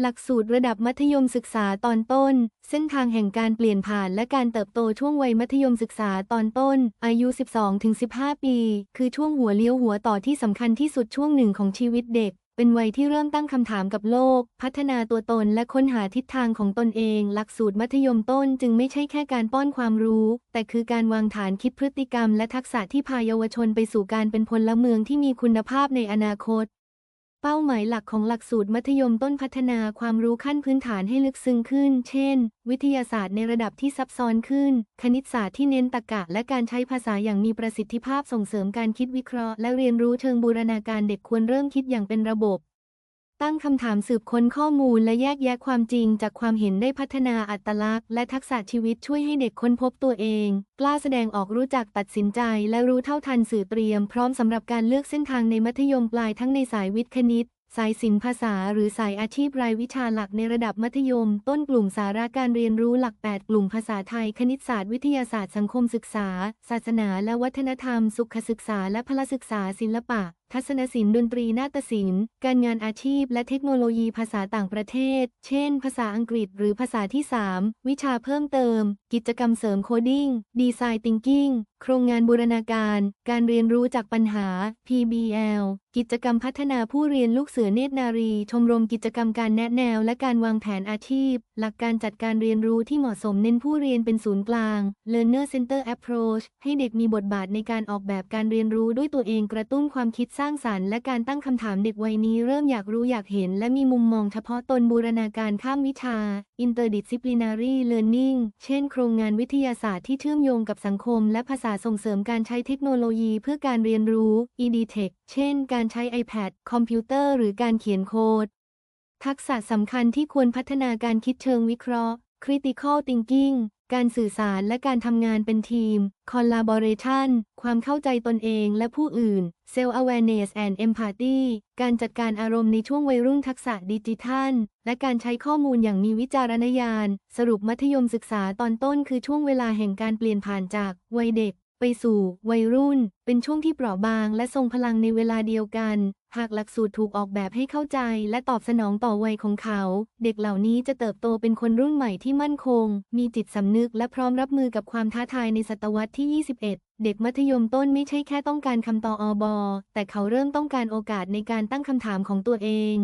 หลักสูตรระดับมัธยมศึกษาตอนต้น เส้นทางแห่งการเปลี่ยนผ่านและการเติบโตช่วงวัยมัธยมศึกษาตอนต้น อายุ 12-15 ปี คือช่วงหัวเลี้ยวหัวต่อที่สำคัญที่สุดช่วงหนึ่งของชีวิตเด็ก เป็นวัยที่เริ่มตั้งคำถามกับโลก พัฒนาตัวตนและค้นหาทิศทางของตนเอง หลักสูตรมัธยมต้นจึงไม่ใช่แค่การป้อนความรู้ แต่คือการวางฐานคิดพฤติกรรม และทักษะที่พาเยาวชนไปสู่การเป็นพลเมืองที่มีคุณภาพในอนาคต เป้าหมายหลักของหลักสูตรมัธยมต้นพัฒนาความรู้ขั้นพื้นฐานให้ลึกซึ้งขึ้น เช่น วิทยาศาสตร์ในระดับที่ซับซ้อนขึ้น คณิตศาสตร์ที่เน้นตรรกะ และการใช้ภาษาอย่างมีประสิทธิภาพส่งเสริมการคิดวิเคราะห์ และเรียนรู้เชิงบูรณาการเด็กควรเริ่มคิดอย่างเป็นระบบ ตั้งคำถามสืบค้นข้อมูลและแยกแยะความจริงจากความเห็นได้พัฒนาอัตลักษณ์และทักษะชีวิตช่วยให้เด็กค้นพบตัวเอง กล้าแสดงออกรู้จักตัดสินใจ และรู้เท่าทันสื่อเตรียมพร้อมสำหรับการเลือกเส้นทางในมัธยมปลายทั้งในสายวิทย์คณิต สายศิลป์ภาษา หรือสายอาชีพรายวิชาหลักในระดับมัธยม ต้นกลุ่มสาระการเรียนรู้หลัก 8 กลุ่มภาษาไทย คณิตศาสตร์วิทยาศาสตร์สังคมศึกษา ศาสนาและวัฒนธรรม สุขศึกษา และพลศึกษาศิลปะทัศนศิลป์ดนตรีนาฏศิลป์ การงานอาชีพ และเทคโนโลยีภาษาต่างประเทศ เช่น ภาษาอังกฤษหรือภาษาที่ 3 วิชาเพิ่มเติม กิจกรรมเสริมโคดิ้ง ดีไซน์ทิงกิ้ง โครงงานบูรณาการ การเรียนรู้จากปัญหา PBL กิจกรรมพัฒนาผู้เรียนลูกเสือเนตรนารี ชมรมกิจกรรมการแนะแนว และการวางแผนอาชีพ หลักการจัดการเรียนรู้ที่เหมาะสมเน้นผู้เรียนเป็นศูนย์กลาง Learner Center Approach ให้เด็กมีบทบาทในการออกแบบการเรียนรู้ด้วยตัวเองกระตุ้นความคิดสร้างสรรค์และการตั้งคำถามเด็กวัยนี้เริ่มอยากรู้อยากเห็น และมีมุมมองเฉพาะตนบูรณาการข้ามวิชา Interdisciplinary Learning เช่น โครงงานวิทยาศาสตร์ที่เชื่อมโยงกับสังคม และภาษาส่งเสริมการใช้เทคโนโลยีเพื่อการเรียนรู้ EdTech เช่น การใช้ iPad คอมพิวเตอร์ หรือการเขียนโค้ด ทักษะสำคัญที่ควรพัฒนาการคิดเชิงวิเคราะห์ Critical Thinking การสื่อสารและการทำงานเป็นทีม Collaboration ความเข้าใจตนเองและผู้อื่น Self Awareness and Empathy การจัดการอารมณ์ในช่วงวัยรุ่นทักษะดิจิทัล และการใช้ข้อมูลอย่างมีวิจารณญาณ สรุปมัธยมศึกษาตอนต้นคือช่วงเวลาแห่งการเปลี่ยนผ่านจากวัยเด็ก ไปสู่วัยรุ่น เป็นช่วงที่เปราะบางและทรงพลังในเวลาเดียวกัน หากหลักสูตรถูกออกแบบให้เข้าใจ และตอบสนองต่อวัยของเขา เด็กเหล่านี้จะเติบโตเป็นคนรุ่นใหม่ที่มั่นคง มีจิตสำนึกและพร้อมรับมือกับความท้าทายในศตวรรษที่ 21เด็กมัธยมต้นไม่ใช่แค่ต้องการคำตอบอบอ แต่เขาเริ่มต้องการโอกาสในการตั้งคำถามของตัวเอง